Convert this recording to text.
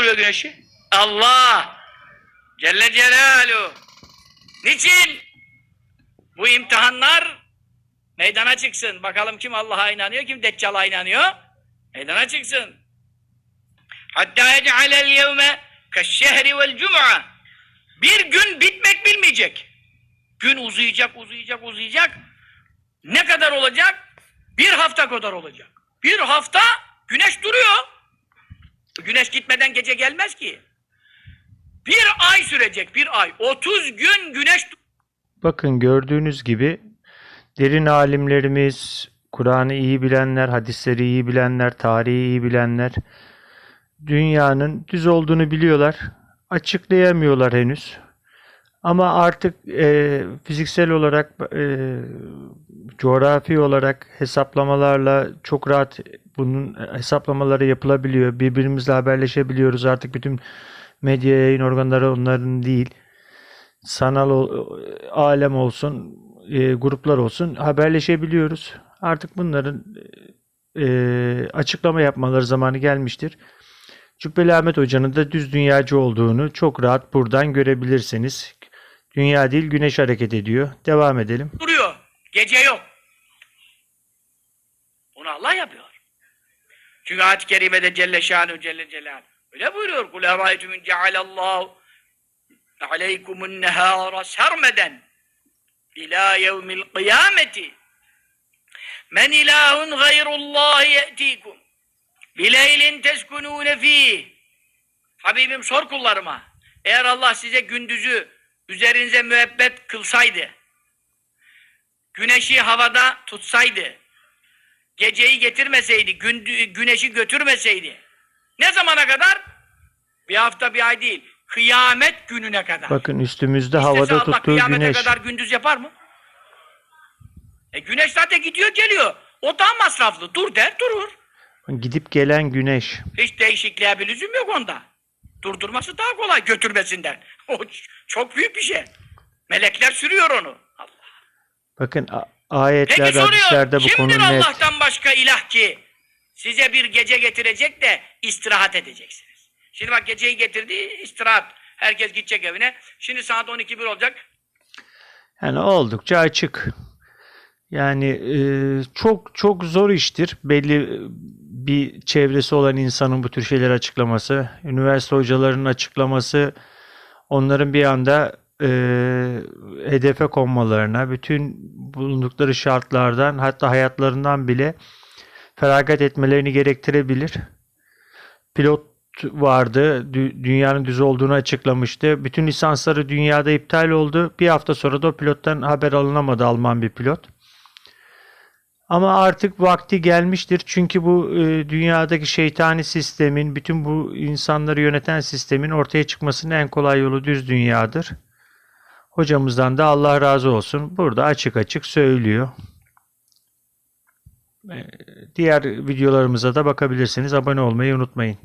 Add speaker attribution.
Speaker 1: durduruyor güneşi? Allah! Celle Celaluhu. Niçin? Bu imtihanlar meydana çıksın. Bakalım kim Allah'a inanıyor, kim Deccal'a inanıyor. Meydana çıksın. Hatta yec'alel yevme keşşehri vel cum'a. Bir gün bitmek bilmeyecek. Gün uzayacak, uzayacak, uzayacak. Ne kadar olacak? Bir hafta kadar olacak. Bir hafta güneş duruyor. Güneş gitmeden gece gelmez ki. Bir ay sürecek, bir ay. 30 gün güneş
Speaker 2: Bakın gördüğünüz gibi derin alimlerimiz, Kur'an'ı iyi bilenler, hadisleri iyi bilenler, tarihi iyi bilenler dünyanın düz olduğunu biliyorlar. Açıklayamıyorlar henüz. Ama artık e, fiziksel olarak, e, coğrafi olarak hesaplamalarla çok rahat bunun hesaplamaları yapılabiliyor. Birbirimizle haberleşebiliyoruz. Artık bütün medya yayın organları onların değil sanal o- alem olsun, e, gruplar olsun haberleşebiliyoruz. Artık bunların e, açıklama yapmaları zamanı gelmiştir. Cübbeli Ahmet Hoca'nın da düz dünyacı olduğunu çok rahat buradan görebilirsiniz. Dünya değil güneş hareket ediyor. Devam edelim.
Speaker 1: duruyor. Gece yok. Bunu Allah yapıyor. Çünkü ayet-i kerimede Celle Şanuhu Celle Celaluhu. Öyle buyuruyor. Kul eraytum in cealallahu aleykumun nehara sermeden ila yevmil kıyameti men ilahun gayrullahi ye'tikum bileylin teskunûne fîh. Habibim sor kullarıma eğer Allah size gündüzü üzerinize müebbet kılsaydı güneşi havada tutsaydı, geceyi getirmeseydi, güneşi götürmeseydi, ne zamana kadar? Bir hafta, bir ay değil. Kıyamet gününe kadar.
Speaker 2: Bakın üstümüzde
Speaker 1: İstese
Speaker 2: havada
Speaker 1: Allah
Speaker 2: tuttuğu
Speaker 1: kıyamete
Speaker 2: güneş.
Speaker 1: kadar gündüz yapar mı? E güneş zaten gidiyor geliyor. O daha masraflı. Dur der durur.
Speaker 2: Gidip gelen güneş.
Speaker 1: Hiç değişikliğe bir lüzum yok onda. Durdurması daha kolay götürmesinden. O çok büyük bir şey. Melekler sürüyor onu. Allah.
Speaker 2: Bakın
Speaker 1: Peki
Speaker 2: ayetlerde, hadislerde
Speaker 1: soruyor.
Speaker 2: bu konu
Speaker 1: Kimdir
Speaker 2: net.
Speaker 1: Allah'tan başka ilah ki size bir gece getirecek de istirahat edeceksiniz. Şimdi bak geceyi getirdi istirahat. Herkes gidecek evine. Şimdi saat 12.1 olacak.
Speaker 2: Yani oldukça açık. Yani e, çok çok zor iştir belli bir çevresi olan insanın bu tür şeyleri açıklaması. Üniversite hocalarının açıklaması onların bir anda e, hedefe konmalarına, bütün bulundukları şartlardan hatta hayatlarından bile feragat etmelerini gerektirebilir. Pilot vardı. Dü- Dünyanın düz olduğunu açıklamıştı. Bütün lisansları dünyada iptal oldu. Bir hafta sonra da o pilottan haber alınamadı Alman bir pilot. Ama artık vakti gelmiştir. Çünkü bu e, dünyadaki şeytani sistemin, bütün bu insanları yöneten sistemin ortaya çıkmasının en kolay yolu düz dünyadır. Hocamızdan da Allah razı olsun. Burada açık açık söylüyor. E, Diğer videolarımıza da bakabilirsiniz. Abone olmayı unutmayın.